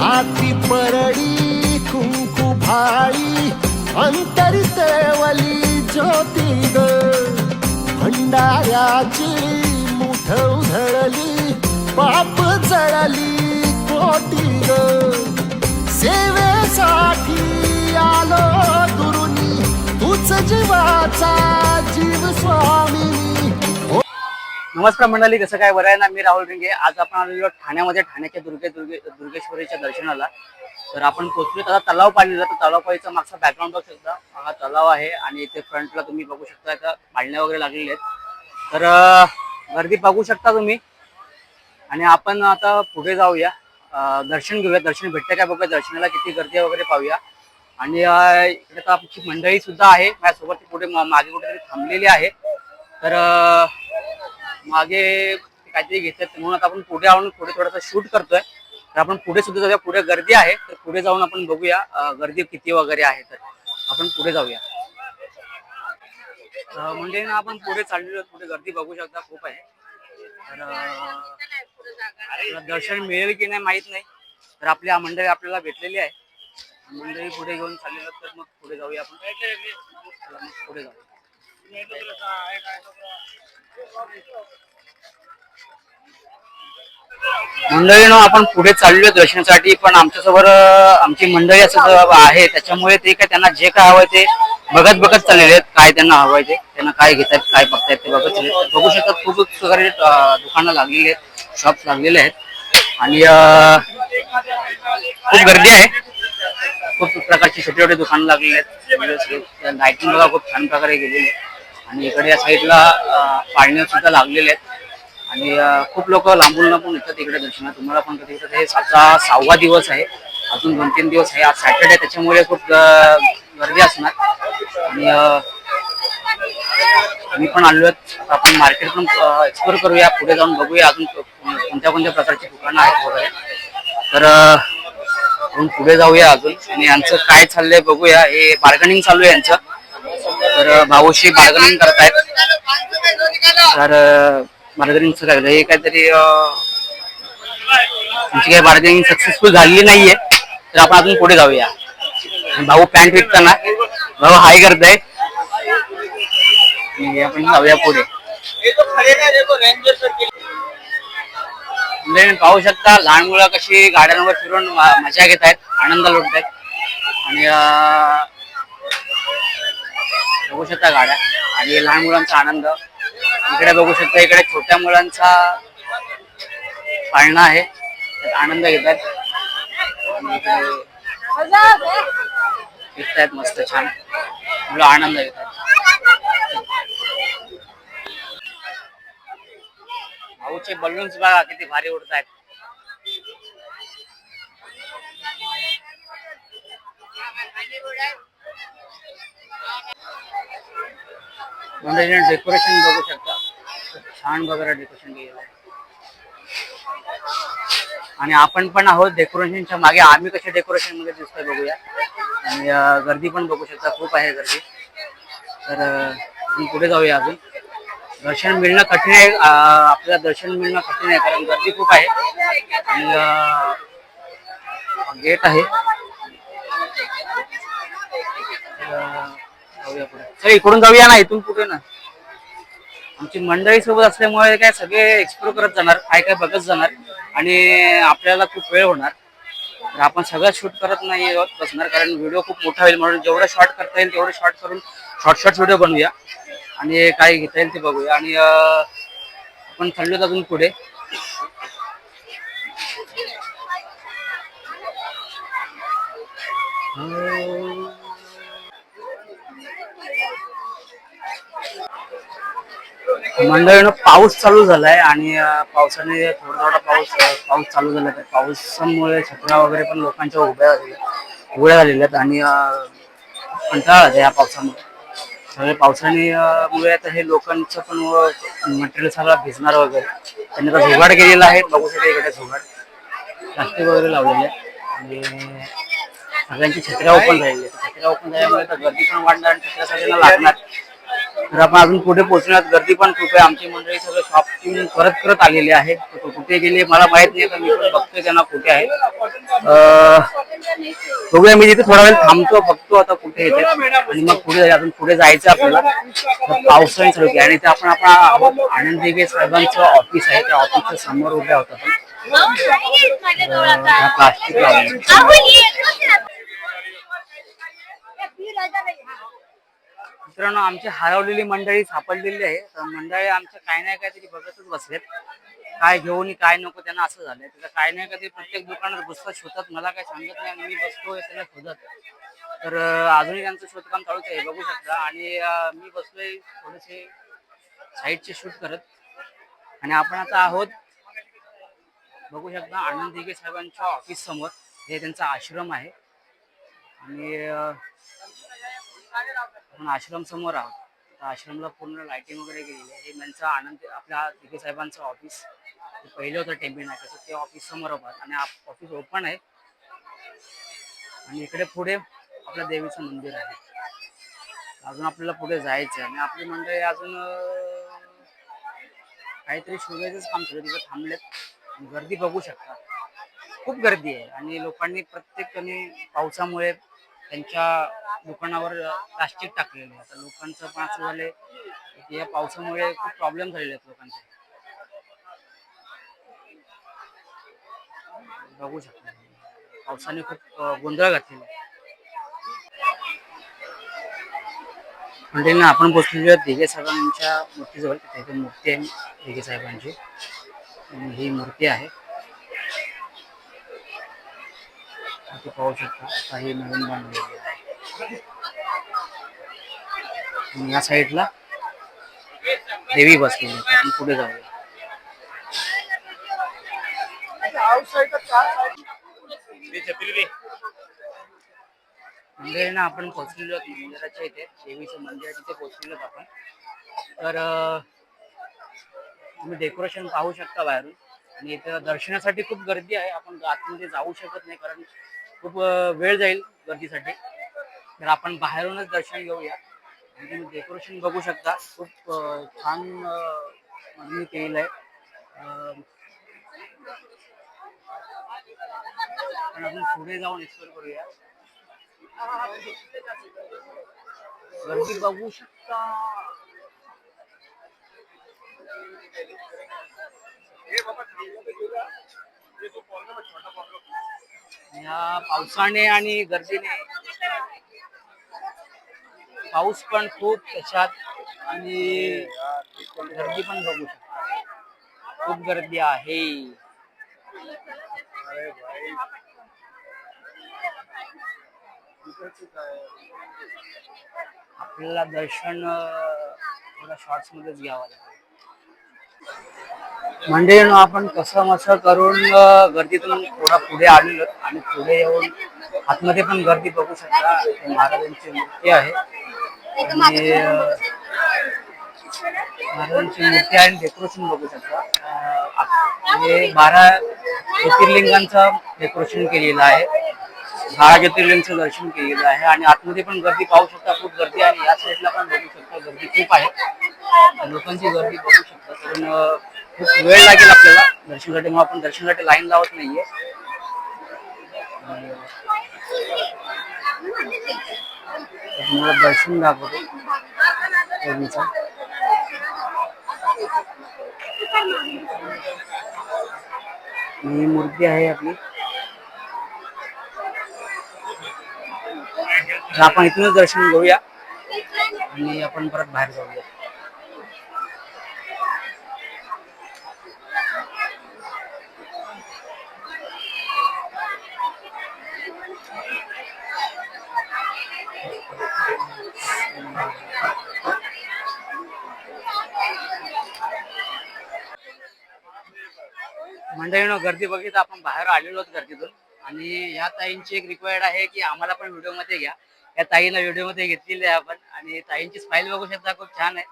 हाती परडी कुंकू भाळी अंतरी सेवली ज्योती ग. भंडाऱ्याची मुठ उधळली पाप जळली कोटी ग. सेवेसाठी आलो दुरुनी तूच जीवाचा नमस्कार मंडळी कसं काय? बरं आहे ना? मी राहुल रिंगे. आज आपण आलेलो ठाण्यामध्ये ठाण्याच्या दुर्गे दुर्गे दुर्गेश्वरीच्या दर्शनाला. तर आपण पोहोचलो आता तलाव पाहिलेला. तर तलाव पाहिजे मागचा बॅकग्राऊंड बघू शकता. हा तलाव आहे आणि इथे फ्रंटला तुम्ही बघू शकता का? पाळण्या वगैरे लागलेल्या आहेत. तर गर्दी बघू शकता तुम्ही. आणि आपण आता पुढे जाऊया. दर्शन घेऊया. दर्शन भेटतं काय बघूया. दर्शनाला किती गर्दी वगैरे पाहूया. आणि इकडे तर आमची मंडळी सुद्धा आहे. माझ्यासोबत पुढे मागे कुठेतरी थांबलेली आहे. तर मागे काहीतरी घेतात म्हणून आता आपण पुढे आणून पुढे थोडासा शूट करतोय. तर आपण पुढे सुद्धा जाऊया. पुढे गर्दी आहे. तर पुढे जाऊन आपण बघूया गर्दी किती वगैरे आहे तर आपण पुढे जाऊया. म्हणजे ना आपण पुढे चाललेलो पुढे गर्दी बघू शकता. खूप आहे. तर दर्शन मिळेल की नाही माहीत नाही. तर आपली मंडळी आपल्याला भेटलेली आहे. मंडळी पुढे घेऊन चाललेलो तर मग पुढे जाऊया आपण. पुढे जाऊया. मंडळीनं आपण पुढे चाललोय दर्शनासाठी पण आमच्यासोबत आमची मंडळी असं आहे. त्याच्यामुळे ते काय त्यांना जे काय हवंय ते बघत बघत चाललेले आहेत. काय त्यांना हवंय ते त्यांना काय घेतात काय बघतायत ते बघत चालले बघू शकतात खूप प्रकारे दुकानं लागलेली आहेत शॉप्स लागलेले आहेत. आणि खूप गर्दी आहे. खूप प्रकारची छोटी छोटी दुकानं लागलेली आहेत. लाइटिंग बघा खूप छान प्रकारे गेलेली आहे आणि इकडे या साईडला पाळण्या सुद्धा लागलेल्या आहेत. आणि खूप लोक लांबून लांबून येतात इकडे दर्शनात तुम्हाला पण कधी हे सातचा सहावा दिवस आहे. अजून दोन तीन दिवस आहे. आज सॅटर्डे त्याच्यामुळे खूप गर्दी असणार. आणि मी पण आलो आहेत. आपण मार्केट पण एक्सप्लोर करूया. पुढे जाऊन बघूया अजून कोणत्या कोणत्या प्रकारची दुकानं आहेत वगैरे. तर आपण पुढे जाऊया अजून. आणि यांचं काय चाललंय बघूया. हे बार्गनिंग चालू आहे यांचं. तर भाऊशी बार्गनिंग करतायत. तर बार्गनिंगचं काय हे काहीतरी तुमची काही बार्गनिंग सक्सेसफुल झालेली नाहीये. तर आपण अजून पुढे जाऊया. भाऊ पॅन्ट विकताना. भाऊ हाय करताय आपण जाऊया पुढे. म्हणजे पाहू शकता लहान मुलं कशी गाड्यांवर फिरून मजा घेत आहेत आनंद लुटत आहेत आणि बघू शकता गाड्या. आणि लहान मुलांचा आनंद. इकडे बघू शकता इकडे छोट्या मुलांचा पाळणा आहे. त्यात आनंद घेतात. आणि फिरतायत मस्त छान. मुलं आनंद घेतात. भाऊचे बलून्स बघा किती भारी उडत म्हणजे आहेत डेकोरेशन बघू शकता. छान वगैरे डेकोरेशन केलेलं आहे. आणि आपण पण आहोत डेकोरेशनच्या मागे. आम्ही कसे डेकोरेशनमध्ये दिसतोय बघूया. आणि गर्दी पण बघू शकता. खूप आहे गर्दी. तर आपण पुढे जाऊया अजून. दर्शन मिळणं कठीण आहे. आपल्याला दर्शन मिळणं कठीण आहे कारण गर्दी खूप आहे. आणि गेट आहे. जाऊया पुढे. चल इकडून जाऊया ना इथून कुठे ना. आमची मंडळी सोबत असल्यामुळे काय सगळे एक्सप्लोर करत जाणार काय काय बघत जाणार आणि आपल्याला खूप वेळ होणार. तर आपण सगळं शूट करत नाही बसणार कारण व्हिडिओ खूप मोठा होईल म्हणून जेवढं शॉर्ट करता येईल तेवढं शॉर्ट करून शॉर्ट शॉर्ट व्हिडिओ बनवूया. आणि काय घेता येईल ते बघूया. आणि आपण चाललो अजून पुढे. मंडळीनं पाऊस चालू झालाय आणि पावसाने थोडा थोडा पाऊस पाऊस चालू झाला. आहे पावसामुळे छत्र्या वगैरे पण लोकांच्या उभ्या झालेल्या उघड्या झालेल्या आहेत आणि कंटाळा आहे या पावसामुळे. सगळे पावसाने मुळे आता हे लोकांचं पण मटेरियल सगळं भिजणार वगैरे. त्यांनी आता झुगाड केलेला आहे बघू शकता इकडे झुगाड. प्लास्टिक वगैरे लावलेले आणि सगळ्यांची छत्र्या ओपन झालेली छत्र्या ओपन झाल्यामुळे तर गर्दी पण वाढणार आणि छत्र्या सगळ्यांना लागणार. तर आपण अजून पुढे पोहोचण्यात गर्दी पण खूप आहे. आमची मंडळी सगळं शॉपिंग करत करत आलेली आहे कुठं कुठे गेले मला माहीत नाही तर मी पण बघतोय त्यांना कुठे आहे. बघूया मी तिथे थोडा वेळ थांबतो बघतो आता कुठे येते. आणि मग पुढे अजून पुढे जायचं आपल्याला. तर पावसाळी आहे. आणि ते आपण आपण आहोत आनंद दिघे साहेबांचं ऑफिस आहे. त्या ऑफिसच्या समोर उभ्या होतात हा प्लास्टिक लावलं मित्रांनो आमची हरवलेली मंडळी सापडलेली आहे. तर मंडळी आमच्या काही नाही काहीतरी बघतच बसलेत. काय घेऊन काय नको त्यांना असं झालंय. त्याचं काय नाही काहीतरी प्रत्येक दुकानात बसतात शोधत मला काय सांगत नाही मी बसतोय त्यांना शोधत. तर अजूनही त्यांचं शोधकाम चालूच आहे बघू शकता. आणि मी बसलोय थोडेसे साईडचे शूट करत. आणि आपण आता आहोत बघू शकता आनंद दिघे साहेबांच्या ऑफिस समोर. हे त्यांचा आश्रम आहे. आणि आपण आश्रम समोर आहोत आश्रमला पूर्ण लायटिंग वगैरे केलेली आहे. हे त्यांचं आनंद आपल्या दिघे साहेबांचं ऑफिस ते पहिलं होतं टेम्पे नाक्याचं ते ऑफिस समोर आहोत आणि ऑफिस ओपन आहे. आणि इकडे पुढे आपल्या देवीचं मंदिर आहे. अजून आपल्याला पुढे जायचं आहे आणि आपली मंडळी अजून काहीतरी शोधायचंच काम चालू तिथं तिथे थांबलेत. गर्दी बघू शकता. खूप गर्दी आहे. आणि लोकांनी प्रत्येकाने पावसामुळे त्यांच्या दुकानावर प्लास्टिक टाकलेले आहे. आता लोकांचं पाच झाले या पावसामुळे खूप प्रॉब्लेम झालेले आहेत लोकांचे. बघू शकता. पावसाने खूप गोंधळ घातलेला आहे. म्हणजे ना आपण पोचलेलो दिगे दिघे साहेबांच्या मूर्तीजवळ. तिथे मूर्ती आहे दिघे साहेबांची. ही मूर्ती आहे. इथे पाहू शकता काही नवीन बांधलेले आहे. आणि या साईडला देवी बसलेली आहे. आपण पुढे जाऊया. मंदिर ना आपण पोहोचलेलो आहोत. मंदिराच्या इथे देवीचं मंदिर आहे तिथे पोहोचलेलो आपण. तर तुम्ही डेकोरेशन पाहू शकता बाहेरून. आणि इथं दर्शनासाठी खूप गर्दी आहे. आपण आतमध्ये जाऊ शकत नाही कारण खूप वेळ जाईल गर्दीसाठी. तर आपण बाहेरूनच दर्शन घेऊया. आणि तुम्ही डेकोरेशन बघू शकता. खूप छान मी केलेलं आहे. पण आपण पुढे जाऊन एक्सप्लोर करूया. गर्दी बघू शकता. या पावसाने आणि गर्दीने पाऊस पण खूप त्याच्यात आणि गर्दी पण बघू शकतो. खूप गर्दी आहे. आपल्याला दर्शन थोडा शॉर्ट्स मध्येच घ्यावं लागेल. म्हणजे आपण कसं मसं करून गर्दीतून थोडा पुढे आलेलो आणि पुढे येऊन आतमध्ये पण गर्दी बघू शकता. इथे महाराजांची मूर्ती आहे. आणि महाराजांची मूर्ती आहे आणि डेकोरेशन बघू शकता. हे बारा ज्योतिर्लिंगांचं डेकोरेशन केलेलं आहे. बारा ज्योतिर्लिंगचं दर्शन केलेलं आहे आणि आतमध्ये पण गर्दी पाहू शकता. खूप गर्दी आहे आणि या साईडला पण बघू शकता. गर्दी खूप आहे. लोकांची गर्दी बघू शकता. कारण वेळ लागेल आपल्याला. दर्शनासाठी मग आपण दर्शनासाठी लाईन लावत नाहीये. तुम्हाला दर्शन दाखवतो. देवीचं. ही मूर्ती आहे आपली. तर आपण इथूनच दर्शन घेऊया. आणि आपण परत बाहेर जाऊया. मंडळीनं गर्दी बघितलं आपण बाहेर आलेलो आहोत गर्दीतून. आणि या ताईंची एक रिक्वायर्ड आहे की आम्हाला पण व्हिडिओमध्ये घ्या. या ताईला व्हिडिओमध्ये घेतलेली आहे आपण. आणि ताईंची स्माईल बघू शकता खूप छान आहे.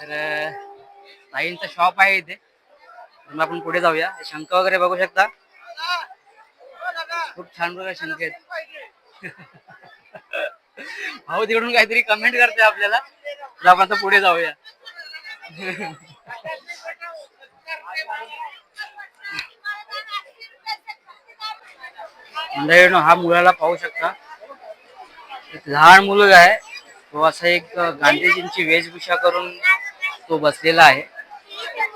तर अं, ताईंचं शॉप आहे इथे. मग आपण पुढे जाऊया. शंख वगैरे बघू शकता. खूप छान प्रकारे शंख आहेत. भाऊ तिकडून काहीतरी कमेंट करते आपल्याला. आपण आता पुढे जाऊया. मंडळी हा मुलाला पाहू शकता. एक लहान मुलगा आहे. तो असा एक गांधीजींची वेशभूषा करून तो बसलेला आहे.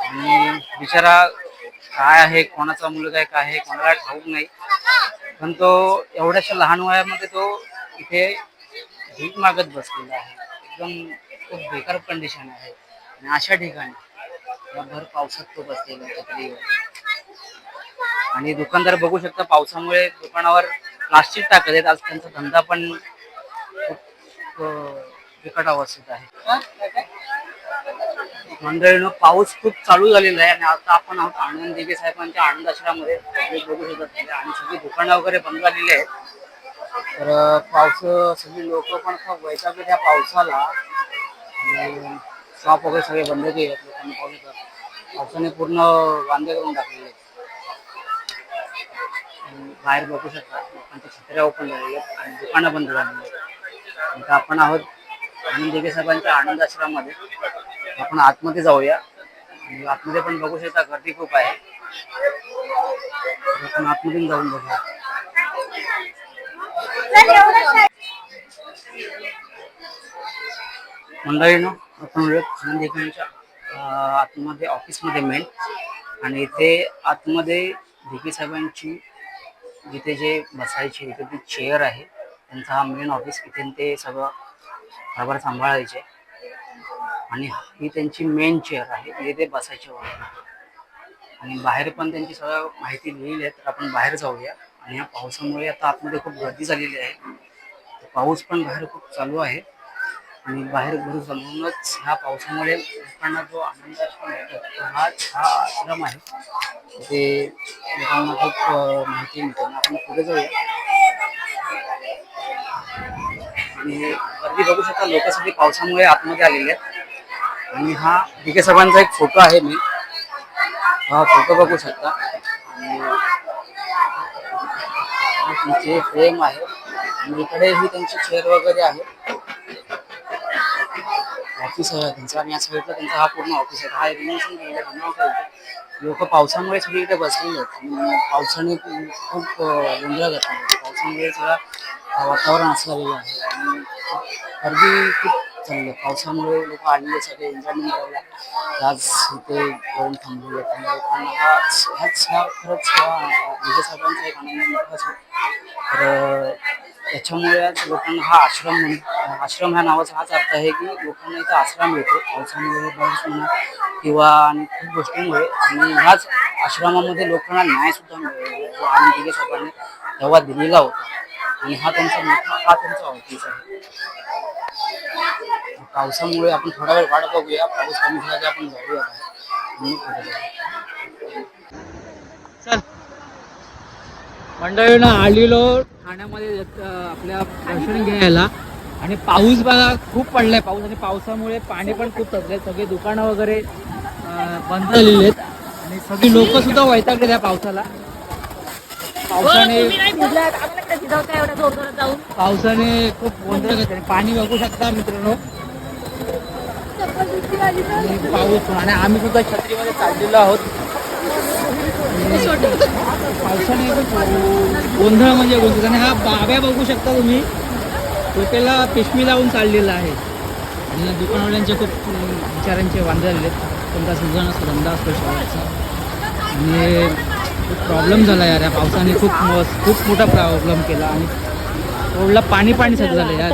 आणि बिचारा काय आहे कोणाचा मुलगा आहे काय आहे कोणाला ठाऊक नाही. पण तो एवढ्याशा लहान वयामध्ये तो इथे भीक मागत बसलेला आहे. एकदम खूप बेकार कंडिशन आहे. आणि अशा ठिकाणी भर पावसात तो बसलेला आहे आणि दुकानदार बघू शकता पावसामुळे दुकानावर प्लास्टिक टाकत आहेत. आज त्यांचा धंदा पण खूप बिकट अवस्थेत आहे. मंडळीनं पाऊस खूप चालू झालेला आहे आणि आता आपण आहोत आनंद देवी साहेबांच्या आनंद आश्रमामध्ये. बघू शकत आणि सगळी दुकानं वगैरे बंद झालेली आहेत. तर पावस सगळी लोक पण खूप वैतागले त्या पावसाला. आणि शॉप वगैरे सगळे बंद केले लोकांनी पाहू शकतात पावसाने पूर्ण वांदे करून टाकलेले. आहेत बाहेर बघू शकता लोकांच्या छत्र्या ओपन झालेल्या आहेत आणि दुकानं बंद झालेली आहेत. आपण आहोत आनंद देगे साहेबांच्या आनंद आश्रमामध्ये. आपण आतमध्ये जाऊया. आणि आतमध्ये पण बघू शकता गर्दी खूप आहे. आपण आतमधून जाऊन बघूया. मंडळीनं आपण आलोत आतमध्ये ऑफिसमध्ये मेन आणि इथे आतमध्ये दिघे साहेबांची जिथे जे बसायचे इथे ती चेअर आहे. त्यांचा हा मेन ऑफिस इथे ते सगळं बरोबर सांभाळायचे. आणि ही त्यांची मेन चेअर आहे. इथे ते बसायचे. वगैरे आणि बाहेर पण त्यांची सगळं माहिती लिहिली आहे तर आपण बाहेर जाऊया. आणि या पावसामुळे आता आतमध्ये खूप गर्दी झालेली आहे. पाऊस पण बाहेर खूप चालू आहे. आणि बाहेर घरून चालवूनच ह्या पावसामुळे लोकांना जो आनंद आश्रम हा हा आश्रम आहे. ते लोकांना खूप माहिती मिळते. आपण पुढे जाऊया. आणि गर्दी बघू शकता लोक पावसामुळे आतमध्ये आलेले आहेत आणि हा डिके साहेबांचा एक फोटो आहे मी. हा फोटो बघू शकता. आणि हा फ्रेम आहे. आणि इकडे ही त्यांची चेअर वगैरे आहे. ऑफिस आहे त्यांचं आणि या साईडला त्यांचा हा पूर्ण ऑफिस आहे. हा रिनोव्हेशन लोक पावसामुळे सगळी इकडे बसलेले आहेत. पावसाने खूप गोंधळ घातला. पावसामुळे सगळं वातावरण असं आहे. आणि अगदी खूप चांगली पावसामुळे लोक आलेले सगळे एन्जॉयमेंट करायला आज इथे येऊन थांबलेले त्यामुळे आणि लोकांना हा ह्याच ह्या खरंच हा विजय साहेबांचा एक आनंद मोठाच आहे. तर त्याच्यामुळे आज लोकांना हा आश्रम म्हणून आश्रम ह्या नावाचा हाच अर्थ आहे की लोकांना इथं आश्रम मिळतो. पावसामुळे पाऊस म्हणा किंवा आणि खूप गोष्टींमुळे. आणि ह्याच आश्रमामध्ये लोकांना न्यायसुद्धा मिळेल जो आनंद दिगे साहेबांनी तेव्हा दिलेला होता. आणि हा त्यांचा मोठा हा त्यांचा ऑफिस आहे. पावसामुळे आपण थोडा वेळ वाट बघूया. पाऊस कमी झाला की आपण जाऊया. चल. मंडळीनं आलेलो ठाण्यामध्ये आपल्या दर्शन घ्यायला. आणि पाऊस बघा खूप पडलाय. पाऊस आणि पावसामुळे पाणी पण खूप सगळे सगळे दुकानं वगैरे बंद झालेले आहेत. आणि सगळी लोक सुद्धा वैतागले त्या पावसाला. पावसाने पावसाने खूप गोंधळ घेतले. पाणी बघू शकता मित्रांनो. पाऊस. आणि आम्ही सुद्धा छत्रीमध्ये चाललेलो आहोत. पावसाने गोंधळ म्हणजे गोंधळ. आणि हा बाब्या बघू शकता तुम्ही डोक्याला पिशवी लावून चाललेला आहे. आणि दुकानवाल्यांचे खूप विचारांचे वांदे झालेले आहेत. कोणता सीझन असतो धंदा असतो शाळेचा आणि खूप प्रॉब्लेम झाला यार. या पावसाने खूप खूप मोठा प्रॉब्लेम केला आणि रोडला पाणी पाणी सगळं झालं यार.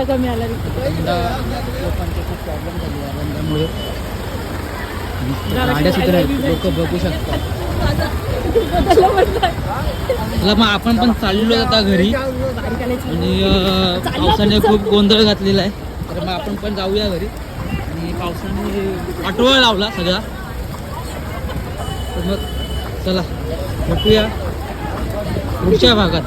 लोकांचे खूप प्रॉब्लेम झाले या बंदामुळे गाड्या सुद्धा लोक बघू शकतात. चला मग आपण पण चाललो आता घरी. आणि पावसाने खूप गोंधळ घातलेला आहे. तर मग आपण पण जाऊया घरी. आणि पावसाने आठवळ लावला सगळा. तर मग चला भेटूया पुढच्या भागात.